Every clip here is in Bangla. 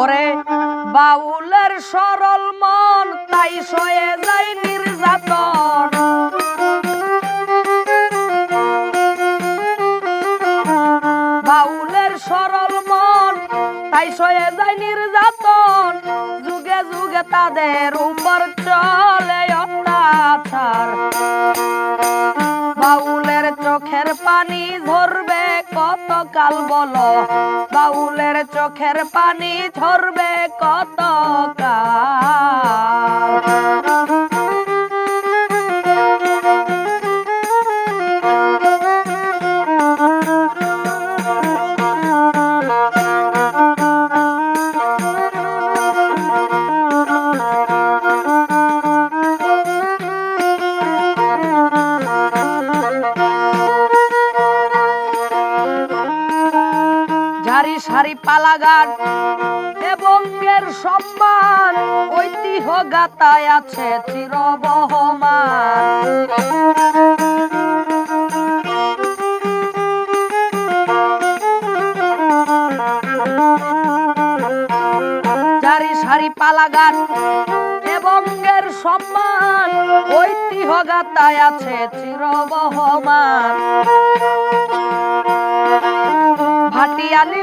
ওরে বাউলের সরল মন তাই সয়ে যায় নির্যাতন। বাউলের সরল মন তাই সয়ে যায় নির্যাতন। যুগে যুগে তাদের উপর চলে অত্যাচার। চোখের পানি ঝরবে কত কাল বলো? বাউলের চোখের পানি ঝরবে কত কাল সারি পালাগান এবং এর সম্মান ঐতিহ্য গাতায় আছে চিরবহমান। চারি সারি পালাগান এবং এর সম্মান ঐতিহ্য গাতায় আছে চিরবহমান। ভাটিয়ালি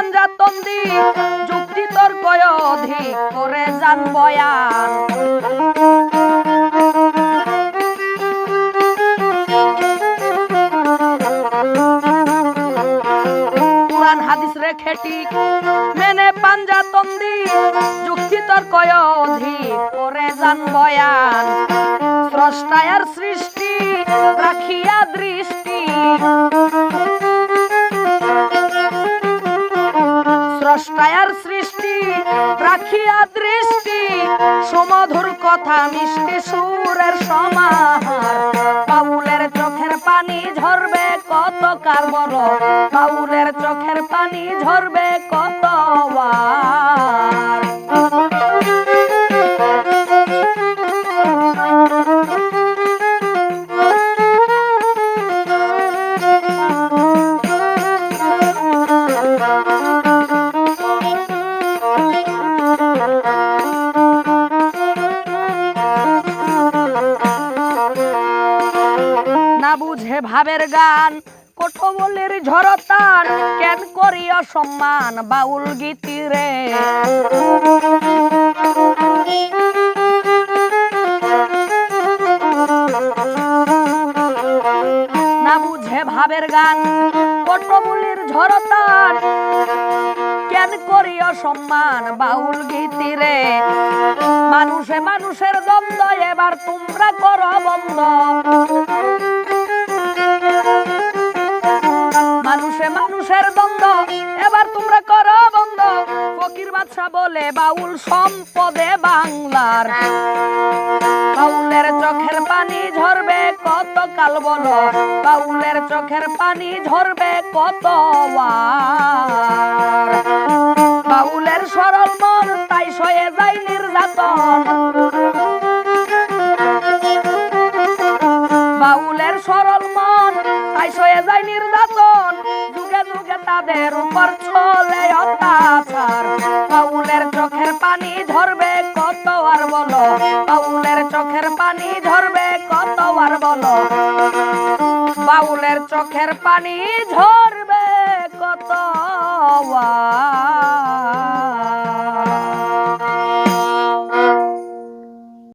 মেনে পাঞ্জাতন দি যুক্তি তর্ক অধিক করে যান বয়ান। কোরআন হাদিস রেখে ঠিক মেনে পাঞ্জাতন দি যুক্তি তর্ক অধিক করে যান বয়ান। স্রষ্টায়ার সৃষ্টি, রাখিয়া দৃষ্টি। স্রষ্টায়ার সৃষ্টি, রাখিয়া দৃষ্টি, সমধুর কথা মিষ্টি সুরের সমাহার। বাউলের চোখের পানি ঝরবে কত কার বড় বাউলের চোখের পানি ঝরবে কত ভাবের গান। কোঠবলির ঝরতান, কেন করি অসম্মান বাউল গীতি রে না বুঝে ভাবের গান কোঠবলির ঝরতান, কেন করি অসম্মান বাউল গীতি রে মানুষে মানুষের দ্বন্দ্ব, এবার তোমরা করো বন্ধ। মানুষের দ্বন্দ্ব, এবার তোমরা করো বন্ধ। ফকির বাদশা বলে, বাউল সম্পদে বাংলার। বাউলের চোখের পানি ঝরবে কত কাল বলো বাউলের চোখের পানি ঝরবে কত বাউলের সরল মন তাই সয়ে যায় নির্যাতন। বাউলের সরল মন তাই সয়ে যায় নির্যাতন। যুগে তাদের উপর চলে অত্যাচার। পাউলের চোখের পানি ধরবে, কত আর বলো? পাউলের চোখের পানি ধরবে, কত আর বলো? পাউলের চোখের পানি ঝরবে কত আর